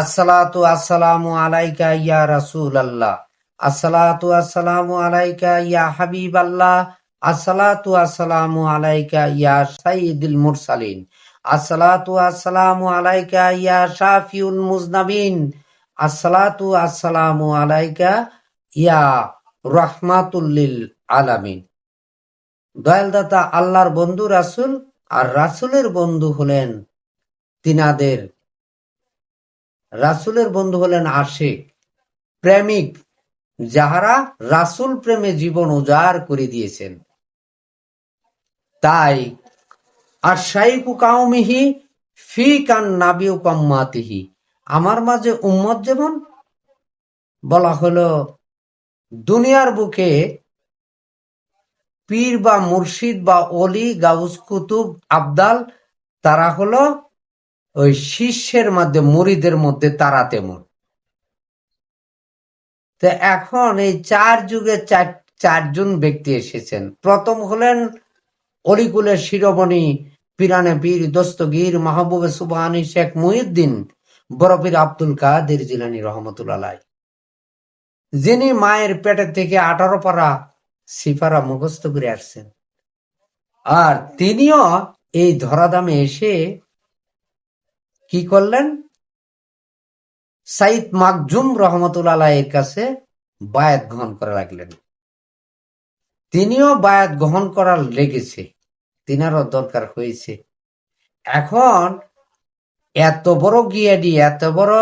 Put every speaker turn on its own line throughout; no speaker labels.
আসসালাতু আসসালামু আলাইকা ইয়া রাসূল আল্লাহ আসসালাতু আসসালামু আলাইকা ইয়া হাবিব আল্লাহ আসসালাতু আসসালামু আলাইকা ইয়া সাইয়্যিদুল মুরসালিন। আসসালাতু আসসালামু আলাইকা ইয়া শাফিউল মুজনাবিন। আসসালাতু আসসালামু আলাইকা ইয়া রাহমাতুল লিল আলামিন। দয়ালদাতা আল্লাহর বন্ধু রাসূল আর রাসূলের বন্ধু হলেন তিনাদের রাসূলের বন্ধু হলেন আশিক। প্রেমিক, যাহারা রাসুল প্রেমে জীবন উজাড় করে দিয়েছেন। তাই আর শাইকু কাউমিহি ফি কান নাবিউ কাম্মাতিহি। আমার মাঝে উম্মত যেমন, বলা হলো, দুনিয়ার বুকে পীর বা মুর্শিদ বা অলি গাউস কুতুব, আবদাল, তারা হলো ওই শিষ্যের মধ্যে মুরিদের মধ্যে তারা তেমন। তো এখন এই চার যুগে চার, চারজন ব্যক্তি এসেছেন। প্রথম হলেন অলিকুলের শিরোমণি পিরানে পীর দস্তগীর মাহবুবে সুবহানি শেখ মুহিউদ্দিন বরফির আব্দুল কাদের জিলানি রহমতুল্লাহ যিনি মায়ের পেটের থেকে আঠারো পারা সিফারা মুখস্থ করে আসছেন। আর তিনিও এই ধরাধামে এসে কি করলেন? সাইদ মাকজুম রহমতুল্লাহ এর কাছে বায়াত গ্রহণ করা লাগলেন তিনিও বায়াত গ্রহণ করার লেগেছে, তিনারও দরকার হয়েছে। এখন এত বড় গিয়াডি, এত বড়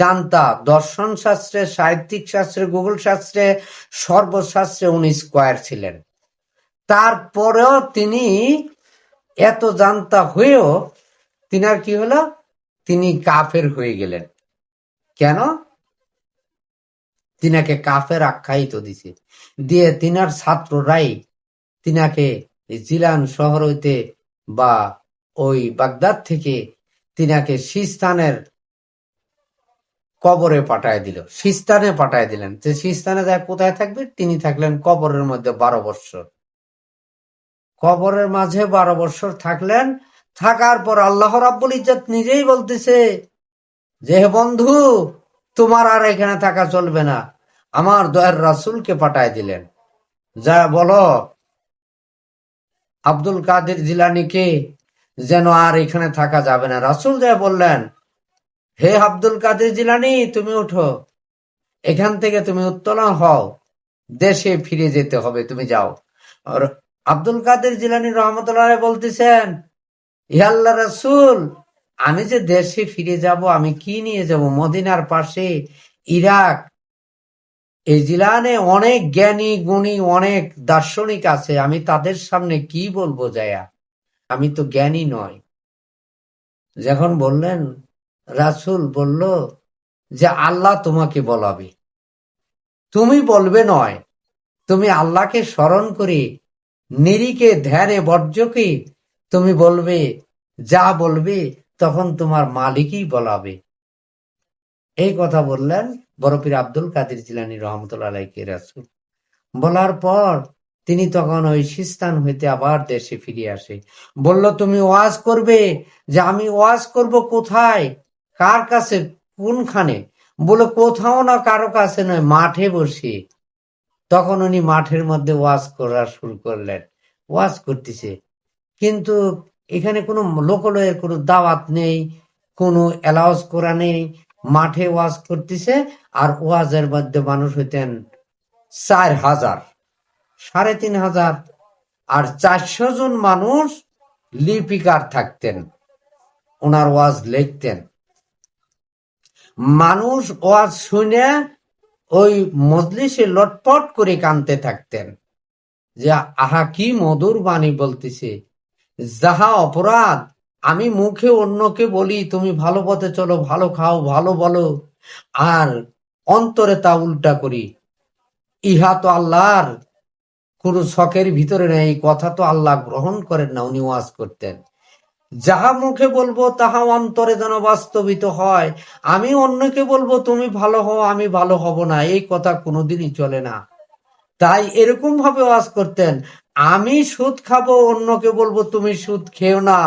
জানতা দর্শন শাস্ত্রে সাহিত্যিক শাস্ত্রে, গুগল শাস্ত্রে, সর্বশাস্ত্রে উনি স্কোয়ার ছিলেন। তারপরেও তিনি এত জানতা হয়েও তিনার কি হলো? তিনি কাফের হয়ে গেলেন। কেন? তিনাকে কাফের আখ্যায়িত দিছে। দিয়ে তিনার ছাত্ররাই তিনাকে জিলান শহর হইতে বা ওই বাগদাদ থেকে তিনাকে সিস্তানের কবরে পাঠায় দিল। সিস্তানে পাঠায় দিলেন। যে সিস্তানে যায় কোথায় থাকবে? তিনি থাকলেন কবরের মধ্যে বারো বৎসর। কবরের মাঝে বারো বৎসর থাকলেন। থাকার পর আল্লাহ রাব্বুল ইজ্জত নিজেই বলতেছে, যে বন্ধু, তোমার আর এখানে থাকা চলবে না। আমার দয়ার রাসূলকে পাঠায় দিলেন। যা বলো, আব্দুল কাদের জিলানিকে যেন আর এখানে থাকা যাবে না। রাসূল যা বললেন, হে আব্দুল কাদের জিলানি, তুমি উঠো। এখান থেকে তুমি উত্তোলন হও। দেশে ফিরে যেতে হবে। তুমি যাও। আর আব্দুল কাদের জিলানি রহমতুল্লাহ বলতেছেন ইয়া আল্লাহ রাসূল, আমি যে দেশে ফিরে যাব, আমি কি নিয়ে যাব? মদিনার পাশে ইরাক। এই জিলানে অনেক জ্ঞানী, গুণী, অনেক দার্শনিক আছে। আমি তাদের সামনে কি বলব যায়া আমি তো জ্ঞানী নয় যখন বললেন, রাসূল বলল যে, আল্লাহ তোমাকে বলাবে। তুমি বলবে নয়। তুমি আল্লাহকে স্মরণ করে নিরিকে ধ্যানে বর্জ্যকে তুমি বলবে, যা বলবে, তখন তোমার মালিকই বলাবে। এই কথা বললেন বরফির আব্দুল কাদের জিলানি রহমতুল্লাহ রাসূল। বলার পর তিনি তখন ওই সিস্তান হইতে আবার দেশে ফিরে আসে। বলল, তুমি ওয়াজ করবে? যে আমি ওয়াজ করব কোথায়? কার কাছে? কোনখানে? বলে কোথাও না, কারও কাছে নয়, মাঠে বসে। তখন উনি মাঠের মধ্যে ওয়াজ করা শুরু করলেন। ওয়াজ করতেছে। কিন্তু এখানে কোনো লোকালয়ের কোনো দাওয়াত নেই, কোনো অ্যালাউস করা নেই। মাঠে ওয়াজ করতেছে আর ওয়াজের মধ্যে মানুষ হইতেন চার হাজার, সাড়ে তিন হাজার আর চারশো জন মানুষ লিপিকার থাকতেন, ওনার ওয়াজ লিখতেন। মানুষ ওয়াজ শুনে ওই মজলিসে লটপট করে কানতে থাকতেন যে, আহা, কি মধুর বাণী বলতেছে। যাহা অপরাধ, আমি মুখে অন্যকে বলি, তুমি ভালো পথে চলো, ভালো খাও, ভালো বলো, আর অন্তরে তা উল্টা করি। ইহা তো আল্লাহর কোন শখের ভিতরে নেই, এই কথা তো আল্লাহ গ্রহণ করেন না, উনি ওয়াজ করতেন। যাহা মুখে বলব, তাহা অন্তরে যেন বাস্তবিত হয়। আমি অন্যকে বলব, তুমি ভালো হও, আমি ভালো হব না, এই কথা কোনোদিনই চলে না। তাই এরকম ভাবে ওয়াজ করতেন। আমি সুদ খাব, অন্যকে বলব, তুমি সুদ খেও না।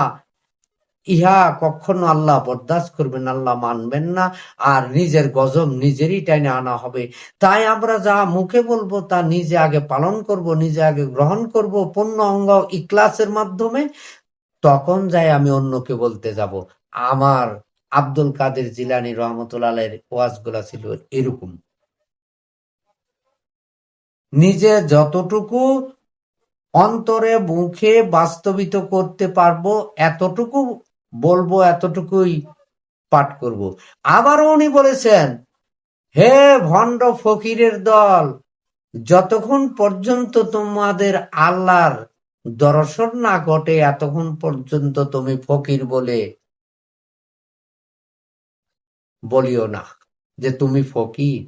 ইহা কখনো আল্লাহ বরদাস্ত করবেন আল্লাহ মানবেন না, আর নিজের গজব নিজেরই টাইনে আনা হবে। তাই আমরা যা মুখে বলব, তা নিজে আগে পালন করব, নিজে আগে গ্রহণ করব পূর্ণ অঙ্গ ইকলাসের মাধ্যমে। তখন যাই আমি অন্যকে বলতে যাব। আমার আব্দুল কাদের জিলানি রহমতুল্লাহের ওয়াজগুলা ছিল এরকম। নিজে যতটুকু অন্তরে, মুখে বাস্তবিত করতে পারব, এতটুকু বলব, এতটুকুই পাঠ করব। আবারও উনি বলেছেন, হে ভণ্ড ফকিরের দল, যতক্ষণ পর্যন্ত তোমাদের আল্লাহর দর্শন না ঘটে, এতক্ষণ পর্যন্ত তুমি ফকির বলে বলিও না যে তুমি ফকির।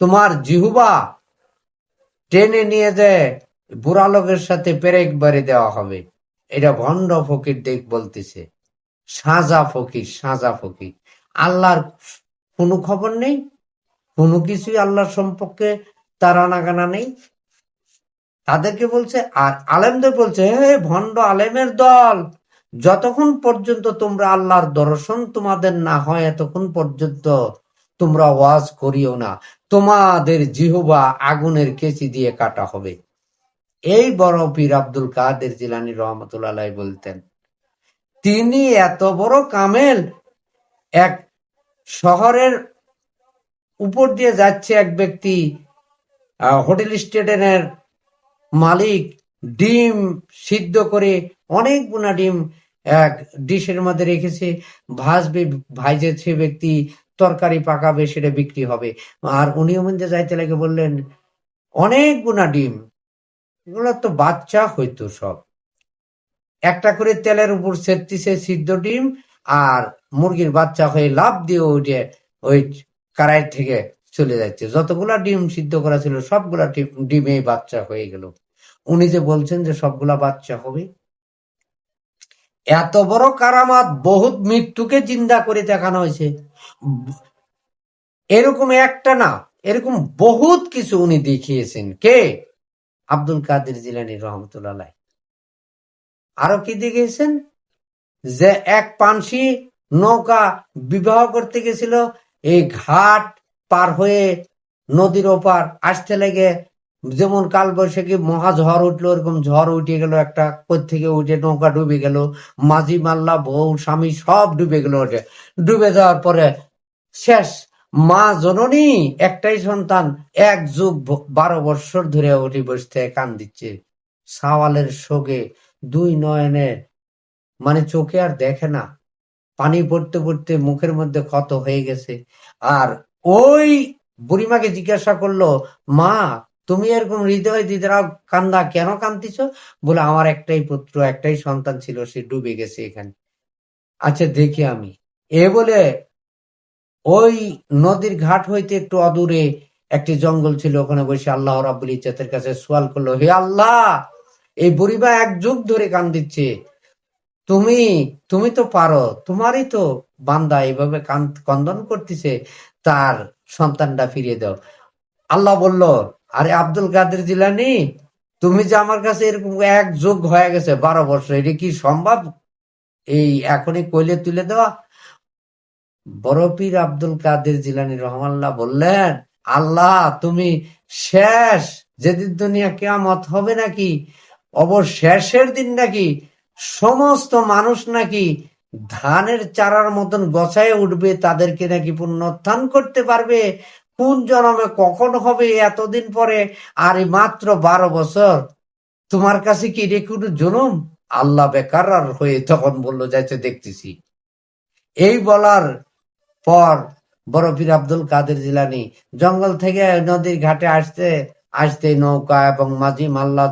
তোমার জিহুবা টেনে নিয়ে যায় বুড়া লোকের সাথে পেরেক বাড়ি দেওয়া হবে। এটা ভণ্ড ফকির দেখ বলতেছে। সাজা ফকির সাজা ফকির। আল্লাহর কোনো খবর নেই? কোনো কিছুই আল্লাহর সম্পর্কে তার আনাগানা নেই? তাদেরকে বলছে, আর আলেমদের বলছে, হে ভণ্ড আলেমের দল, যতক্ষণ পর্যন্ত তোমরা আল্লাহর দর্শন তোমাদের না হয়, এতক্ষণ পর্যন্ত তোমরা ওয়াজ করিও না। তোমাদের জিহুবা আগুনের কেচি দিয়ে কাটা হবে। এই বড় পীর আব্দুল কাদের জিলানি রহমতুল্লাহ বলতেন, তিনি এত বড় কামেল। এক শহরের উপর দিয়ে যাচ্ছে এক ব্যক্তি হোটেল স্টেশনের মালিক। ডিম সিদ্ধ করে অনেক গুণা ডিম এক ডিশের মধ্যে রেখেছে। ভাজবে ভাইজেছে ব্যক্তি, তরকারি পাকাবে, সেটা বিক্রি হবে। আর উনি মধ্যে যাইতে লাগে বললেন অনেক গুণা ডিম। এগুলো তো বাচ্চা হইতো সব। একটা করে তেলের উপর সেরতিছে সিদ্ধ ডিম আর মুরগির বাচ্চা হয়ে লাভ দিয়ে ওইটে ওই কারাই থেকে চলে যাচ্ছে। যতগুলা ডিম সিদ্ধ করা ছিল, সবগুলা ডিম- বাচ্চা হয়ে গেল। উনি যে বলছেন যে সবগুলা বাচ্চা হবে। এত বড় কারামাত বহুত মৃত্যুকে জিন্দা করে দেখানো হয়েছে। এরকম একটা না, এরকম বহুত কিছু উনি দেখিয়েছেন। কে? আব্দুল কাদের জিলানি রহমতুল্লাহ। আরও কি দেখিয়েছেন? যে এক পানসি নৌকা বিবাহ করতে গেছিল, এই ঘাট পার হয়ে নদীর ওপার আসতে লেগে যেমন কাল বৈশাখী মহা ঝড় উঠল, এরকম ঝড় উঠে গেল, একটা কোথ থেকে উঠে নৌকা ডুবে গেল, মাঝি মাল্লা, বউ, স্বামী সব ডুবে গেল ওঠে। ডুবে যাওয়ার পরে শেষ মা জননী একটাই সন্তান। এক যুগ বারো বৎসর ধরে উঠে বসতে কান দিচ্ছে সাওয়ালের শোকে দুই নয়নে মানে চোখে আর দেখে না। পানি পড়তে পড়তে মুখের মধ্যে ক্ষত হয়ে গেছে। আর ওই বুড়িমাকে জিজ্ঞাসা করল, মা, তুমি এরকম হৃদয় দিদারা কান্দা কেন কান্দিছ? বলে, আমার একটাই পুত্র, একটাই সন্তান ছিল, সে ডুবে গেছে এখানে। আচ্ছা দেখি আমি। এ বলে ওই নদীর ঘাট হইতে একটু অদূরে একটি জঙ্গল ছিল, ওখানে বসে আল্লাহ রাব্বুল ইজ্জতের কাছে সোয়াল করল, হে আল্লাহ, এই বুড়িমা এক যুগ ধরে কান দিচ্ছে। তুমি তুমি তো পারো, তোমারই তো বান্দা এইভাবে কান- কন্দন করতেছে, তার সন্তানটা ফিরিয়ে দাও। আল্লাহ বলল, আরে আব্দুল কাদের জিলানি, তুমি যে আমার কাছে এরকম এক যুগ হয়ে গেছে, বারো বছর, এটা কি সম্ভব? এই এখনই কইলে তুলে দেওয়া? বড় আব্দুল কাদের জিলানি রহমাল্লাহ বললেন, আল্লাহ, তুমি শেষ, যেদিন দুনিয়া কেয়ামত হবে নাকি? অবশেষের দিন নাকি? সমস্ত মানুষ নাকি ধানের চারার মতন গছায় উঠবে, তাদেরকে নাকি পুনরুত্থান করতে পারবে? কোন জনমে কখন হবে এতদিন পরে? আর মাত্র বারো বছর। তোমার কাছে কি রে কোনো জনম আল্লাহ বেকার হয়ে তখন বলল, যাইতে দেখতেছি। এই বলার পর বড় পীর আব্দুল কাদের জিলানি জঙ্গল থেকে নদীর ঘাটে আসতে আসতে নৌকা এবং মাঝি মাল্লা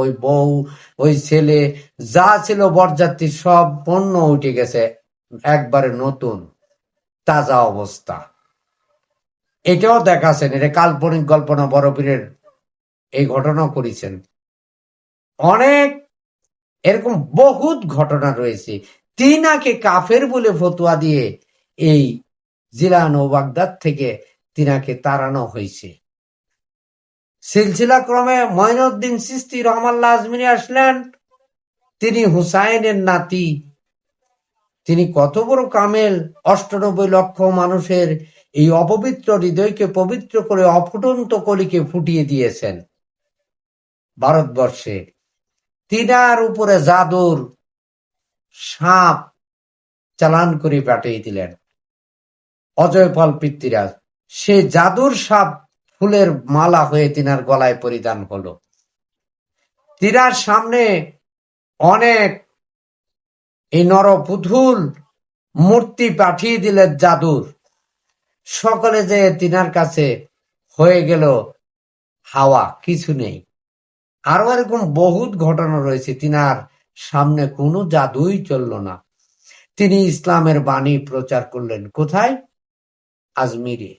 ওই বউ, ওই ছেলে, যা ছিল বরযাত্রী সব পণ্য উঠে গেছে। একবারে নতুন, তাজা অবস্থা। এটাও দেখাছেন, এটা কাল্পনিক কল্পনা বড় পীরের এই ঘটনা করেছেন। অনেক, এরকম বহুত ঘটনা রয়েছে। তিনাকে কাফের বলে ফতুয়া দিয়ে এই জিলান ও বাগদাদ থেকে তিনাকে তাড়ানো হয়েছে। সিলসিলা ক্রমে মঈনুদ্দিন সিস্তি রহমাল্লাহ আজমিরি আসলেন। তিনি হুসাইনের নাতি। তিনি কত বড় কামেল। অষ্টানব্বই লক্ষ মানুষের এই অপবিত্র হৃদয়কে পবিত্র করে অফুটন্ত কলিকে ফুটিয়ে দিয়েছেন। ভারতবর্ষে তিনার উপরে জাদুর সাপ চালান করে পাঠিয়ে দিলেন। অজয়পাল পৃথ্বীরাজ সে জাদুর সাপ ফুলের মালা হয়ে তিনার গলায় পরিধান হলো। তিনার সামনে অনেক এই নরপুতুল মূর্তি পাঠিয়ে দিলেন জাদুর। সকলে যে তিনার কাছে হয়ে গেল হাওয়া, কিছু নেই। আরও এরকম বহুত ঘটনা রয়েছে, তিনার সামনে কোনো জাদুই চলল না। তিনি ইসলামের বাণী প্রচার করলেন। কোথায়? আজমিরে।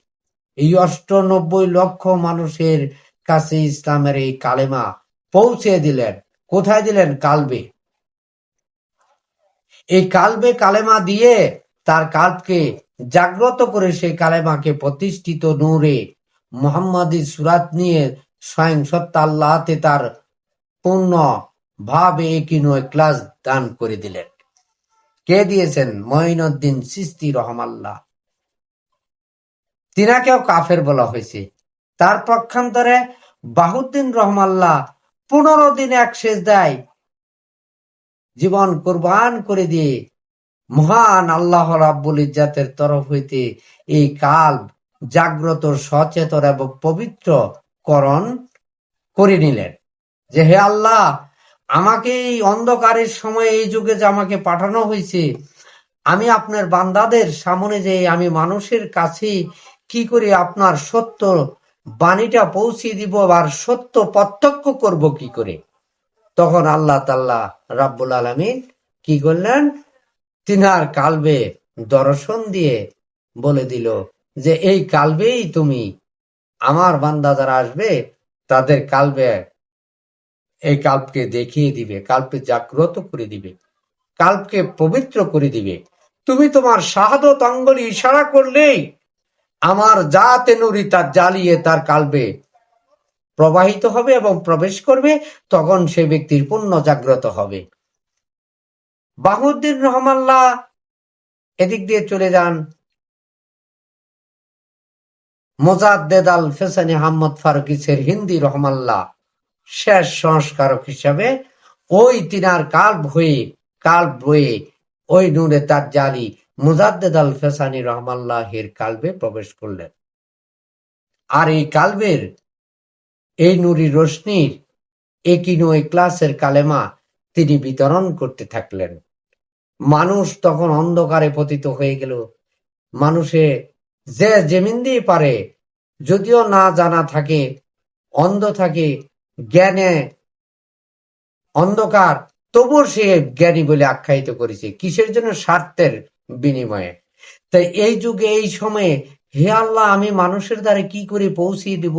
এই অষ্টানব্বই লক্ষ মানুষের কাছে ইসলামের এই কালেমা পৌঁছে দিলেন। কোথায় দিলেন? কালবে। এই কালবে কালেমা দিয়ে তার কালকে জাগ্রত করে সেই কালেমাকে প্রতিষ্ঠিত নূরে মোহাম্মদী সুরাত নিয়ে স্বয়ং সত্তা তার পূর্ণ ভাবে একই নয় ক্লাস দান করে দিলেন। কে দিয়েছেন? মঈনুদ্দিন সিস্তি রহমাল্লাহ। তিনাকেও কাফের বলা হয়েছে। তার পক্ষান্তরে বাহুদ্দিন রহমাল্লাহ পনেরো দিন এক শেষ দেয় জীবন কোরবান করে দিয়ে মহান আল্লাহ রাব্বুল ইজ্জাতের তরফ হইতে এই কাল জাগ্রত, সচেতন এবং পবিত্র করণ করে নিলেন। যে হে আল্লাহ, আমাকে এই অন্ধকারের সময় এই যুগে যে আমাকে পাঠানো হয়েছে, আমি আপনার বান্দাদের সামনে যে আমি মানুষের কাছে কি করে আপনার সত্য বাণীটা পৌঁছে দিব আর সত্য প্রত্যক্ষ করব কি করে? তখন আল্লাহ তাল্লাহ রাব্বুল আলমিন কি করলেন? তিনার কালবে দর্শন দিয়ে বলে দিল যে, এই কালবেই তুমি আমার বান্দা যারা আসবে, তাদের কালবে এই কাল্পকে দেখিয়ে দিবে কাল্পকে জাগ্রত করে দিবে কাল্পকে পবিত্র করে দিবে। তুমি তোমার শাহাদত অঙ্গলি ইশারা করলেই আমার জাতে নুরি তার জ্বালিয়ে তার কালবে। প্রবাহিত হবে এবং প্রবেশ করবে, তখন সে ব্যক্তির পুণ্য জাগ্রত হবে। বাহুদ্দিন রহমাল্লাহ এদিক দিয়ে চলে যান। মোজাদ্দেদ আল ফেসানি আহমদ ফারুকি সের হিন্দি রহমাল্লাহ শেষ সংস্কারক হিসাবে ওই তিনার কাল্প হয়ে কাল্প বয়ে ওই নূরে তার জালি মুজাদ্দেদ আল ফেসানি রহমাল্লাহের কালবে প্রবেশ করলেন। আর এই কালবের, এই নুরি রশ্মির একিনো ক্লাসের কালেমা তিনি বিতরণ করতে থাকলেন। মানুষ তখন অন্ধকারে পতিত হয়ে গেল। মানুষে যে জেমিন দিয়ে পারে, যদিও না জানা থাকে, অন্ধ থাকে, জ্ঞানে অন্ধকার, তবুও সে জ্ঞানী বলে আখ্যায়িত করেছে। কিসের জন্য স্বার্থের বিনিময়ে। তাই এই যুগে, এই সময়ে হে আল্লাহ, আমি মানুষের দ্বারে কি করে পৌঁছিয়ে দিব?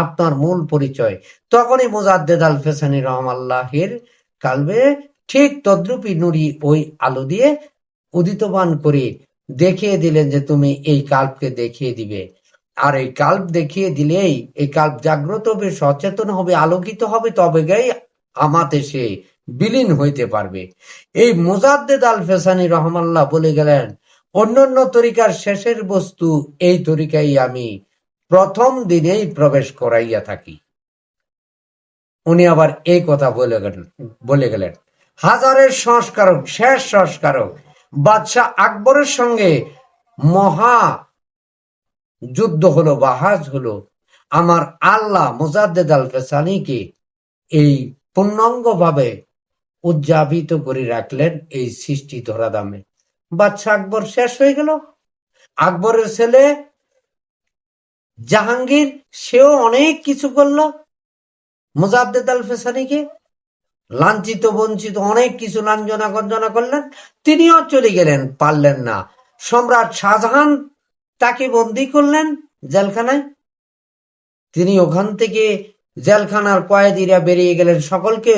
আপনার মূল পরিচয়। তখনই মোজাদ্দেদ আল ফেসানি রহম আল্লাহের কালবে ঠিক তদ্রুপি নুরি ওই আলো দিয়ে উদিতবান করে দেখিয়ে দিলেন যে তুমি এই কাল্পকে দেখিয়ে দিবে। আর এই কাল্প দেখিয়ে দিলেই, এই কাল্প জাগ্রত হবে, সচেতন হবে, আলোকিত হবে তবে গাই আমাতে সে বিলীন হইতে পারবে। এই মুজাদ্দেদ আল ফেসানি রহমাল্লাহ বলে গেলেন, অন্যান্য তরিকার শেষের বস্তু এই তরিকাই আমি প্রথম দিনেই প্রবেশ করাইয়া থাকি। উনি আবার এই কথা বলে গেলেন বলে গেলেন, হাজারের সংস্কারক, শেষ সংস্কারক, বাদশাহ আকবরের সঙ্গে মহা যুদ্ধ হলো, বাহাজ হলো, আমার আল্লাহ মুজাদ্দেদ আল ফেসানিকে এই পূর্ণাঙ্গ ভাবে উদযাপিত করে রাখলেন এই সৃষ্টি ধরা দামে বাদশাহ আকবর শেষ হয়ে গেল। আকবরের ছেলে জাহাঙ্গীর, সেও অনেক কিছু করল। মুজাদ্দেদ আল ফেসানিকে লাঞ্ছিত, বঞ্চিত, অনেক কিছু লাঞ্ছনা গঞ্জনা করলেন। তিনিও চলে গেলেন, পারলেন না। সম্রাট শাহজাহান তাকে বন্দি করলেন জেলখানায়। তিনি ওখান থেকে জেলখানার কয়েদিরা বেরিয়ে গেলেন। সকলকে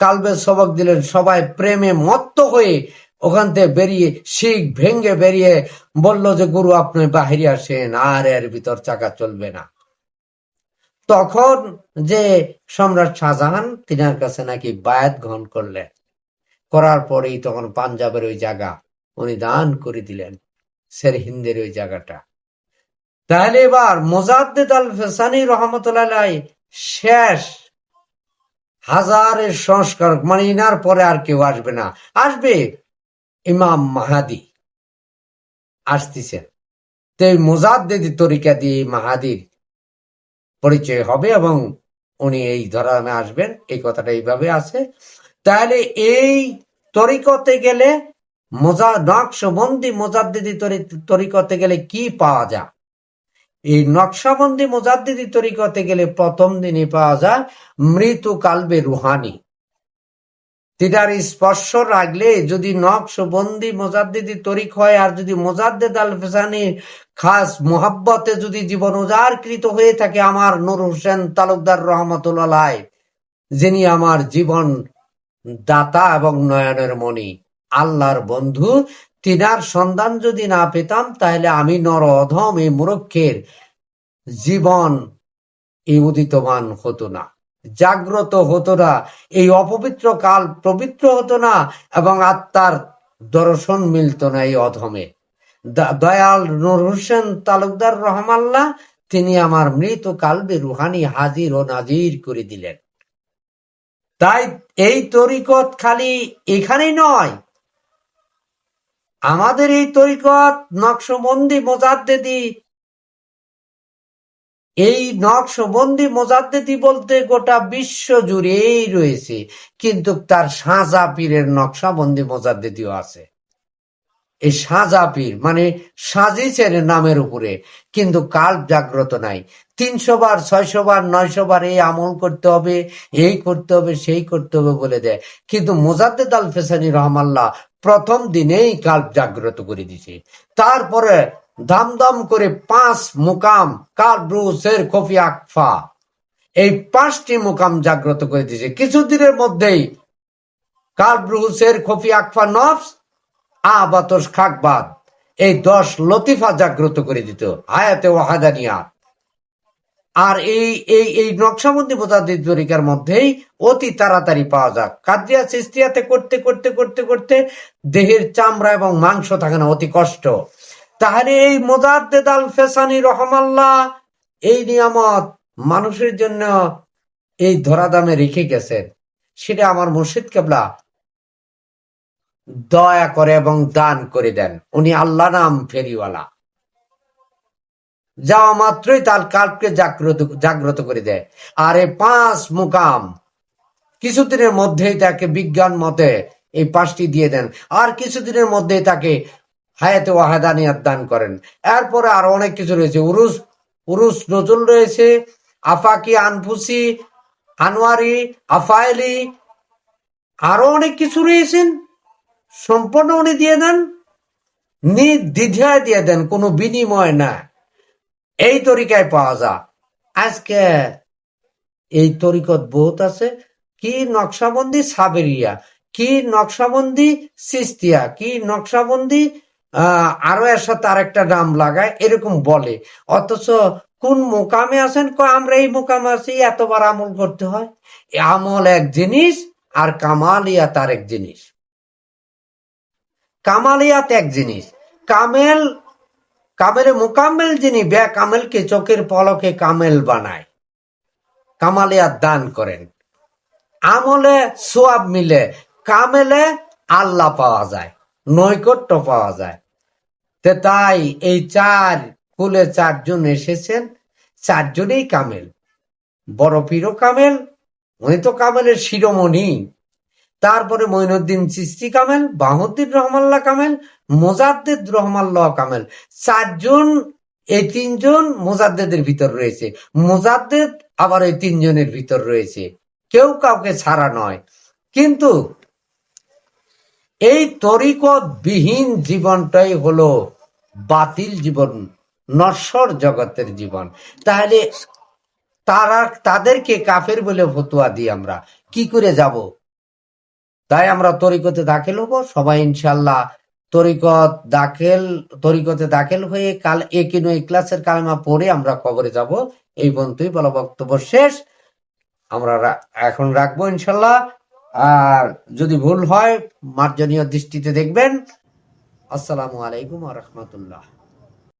কালবের সবক দিলেন। সবাই প্রেমে মত্ত হয়ে ওখান থেকে বেরিয়ে শিখ ভেঙ্গে বেরিয়ে বলল যে, গুরু আপনি বাহিরে আসেন, আর এর ভিতর চাকা চলবে না। তখন যে সম্রাট শাহজাহান তিনার কাছে নাকি বায়াত গ্রহণ করলেন। করার পরেই তখন পাঞ্জাবের ওই জায়গা উনি দান করে দিলেন সের হিন্দের ওই জায়গাটা। তাহলে এবার মোজাদ্দেদ আল ফেসানি রহমতুল্লাহ শেষ হাজারের সংস্কার মানে ইনার পরে আর কেউ আসবে না। আসবে ইমাম মাহাদি। আসতেছেন। তো এই মোজাদ্দেদি তরিকা দিয়ে মাহাদির পরিচয় হবে এবং উনি এই ধরনে আসবেন। এই কথাটা এইভাবে আছে। তাহলে এই তরিকতে গেলে মোজা নকশবন্দি মোজাদ্দিদি তরি- তরিকতে গেলে কি পাওয়া যায়? এই নকশাবন্দি মোজাদ্দিদি তরিকতে গেলে প্রথম দিনই পাওয়া যায় মৃত্যু কালবে রুহানি। তিনার স্পর্শ রাখলে যদি নকশবন্দি মোজাদ্দিদি তরিক হয় আর যদি মোজাদ্দেদ আল ফেসানি খাস মোহাব্বতে যদি জীবন উজাড়কৃত হয়ে থাকে আমার নূর হোসেন তালুকদার রহমতুল্লাহ যিনি আমার জীবন দাতা এবং নয়নের মণি, আল্লাহর বন্ধু তিনার সন্ধান যদি না পেতাম, তাহলে আমি নর অধম এই মূর্খের জীবন এই উদিতমান হতো না, জাগ্রত হতো না, এই অপবিত্র কাল পবিত্র হতো না এবং আত্মার দর্শন মিলত না এই অধমে। দয়াল নুর হোসেন তালুকদার রহমাল্লাহ, তিনি আমার মৃত কালবে রুহানি হাজির ও নাজির করে দিলেন। তাই এই তরিকত খালি এখানেই নয় আমাদের এই তরিকত নকশবন্দি মোজাদ্দেদি, এই নকশবন্দি মোজাদ্দেদি বলতে গোটা বিশ্ব জুড়েই রয়েছে, কিন্তু তার সাজা পীরের নকশাবন্দি মোজাদ্দেদিও আছে। এই সাজা পীর মানে সাজিছেন নামের উপরে, কিন্তু কাল জাগ্রত নাই। তিনশো বার, ছয়শো বার, নয়শো বার এই আমল করতে হবে, এই করতে হবে, সেই করতে হবে বলে দেয়। কিন্তু মোজাদ্দেদ আল ফেসানি রহমাল্লাহ প্রথম দিনেই কাল জাগ্রত করে দিছে। তারপরে দাম করে পাঁচ মুকাম কাল ব্রুসের কফি আকফা। এই পাঁচটি মুকাম জাগ্রত করে দিয়েছে কিছুদিনের মধ্যেই কাল ব্রুসের কফি আকফা নফস আবাতস খাকবাদ, এই দশ লতিফা জাগ্রত করে দিত। হায়াতে ওয়াহাদানিয়া। আর এই এই এই নকশাবন্দি বোঝাদি তরিকার মধ্যেই অতি তাড়াতাড়ি পাওয়া যাক। কাদিয়া সিস্তিয়াতে করতে করতে করতে করতে দেহের চামড়া এবং মাংস থাকে না অতি কষ্ট। তাহলে এই মোজাদ্দেদ ফেসানি রহমাল্লাহ, এই নিয়ামত মানুষের জন্য এই ধরাদামে রেখে গেছেন। সেটা আমার মুর্শিদ কেবলা দয়া করে এবং দান করে দেন। উনি আল্লাহ নাম ফেরিওয়ালা। যাওয়া মাত্রই তার কাল্পকে জাগ্রত জাগ্রত করে দেয়। আর এই পাঁচ মুকাম কিছুদিনের মধ্যেই তাকে বিজ্ঞান মতে এই পাঁচটি দিয়ে দেন। আর কিছুদিনের মধ্যেই তাকে হায়াতে ওয়াহাদানিয়াত দান করেন। এরপরে আরও অনেক কিছু রয়েছে। উরুস উরুস নজরুল রয়েছে, আফাকি আনফুসি, আনোয়ারি, আফায়েলি, আরও অনেক কিছু রয়েছেন। সম্পূর্ণ উনি দিয়ে দেন। নির্দ্বিধায় দিয়ে দেন, কোনো বিনিময় না এই তরিকায় পাওয়া যায়। আজকে এই তরিকত বহুত আছে। কি নকশাবন্দি সাবেরিয়া, কি নকশাবন্দি সিস্তিয়া, কি নকশাবন্দি আরও এর সাথে আরেকটা নাম লাগায়, এরকম বলে। অথচ কোন মোকামে আছেন আমরা এই মোকামে আছি, এতবার আমল করতে হয়। আমল এক জিনিস আর কামালিয়াত আর এক জিনিস। কামালিয়াত এক জিনিস। কামেল কামেলে মোকাম্মেল যিনি বে কামেলকে চোখের পলকে কামেল বানায়। কামালিয়াত দান করেন। আমলে সোয়াব মিলে কামেলে আল্লাহ পাওয়া যায়, নৈকট্য পাওয়া যায়। তে তাই এই চার কুলে চারজন এসেছেন, চারজনেই কামেল। বড় পীরও কামেল, উনি তো কামেলের শিরোমণি। তারপরে মঈনুদ্দিন চিস্তি কামেল, বাহুদ্দিন রহমাল্লাহ কামেল, মোজাদ্দেদ রহমাল্লাহ কামেল। চারজন, এই তিনজন মোজাদ্দেদের ভিতর রয়েছে। মোজাদ্দেদ আবার এই তিনজনের ভিতর রয়েছে। কেউ কাউকে ছাড়া নয়। কিন্তু এই তরিকত বিহীন জীবনটাই হলো বাতিল জীবন, নশ্বর জগতের জীবন। তাহলে তারা, তাদেরকে কাফের বলে ফতুয়া দিই আমরা। কি করে যাব? তাই আমরা তরিকতে দাখিল হব। সবাই ইনশাল্লাহ তরিকত দাখিল, তরিকতে দাখিল হয়ে কাল একিনো ক্লাসের কালেমা পড়ে আমরা কবরে যাব। এই বন্ধুই বলা বক্তব্য শেষ। আমরা এখন রাখব ইনশাল্লাহ আর যদি ভুল হয়, মার্জনীয় দৃষ্টিতে দেখবেন। আসসালামু আলাইকুম রহমতুল্লাহ।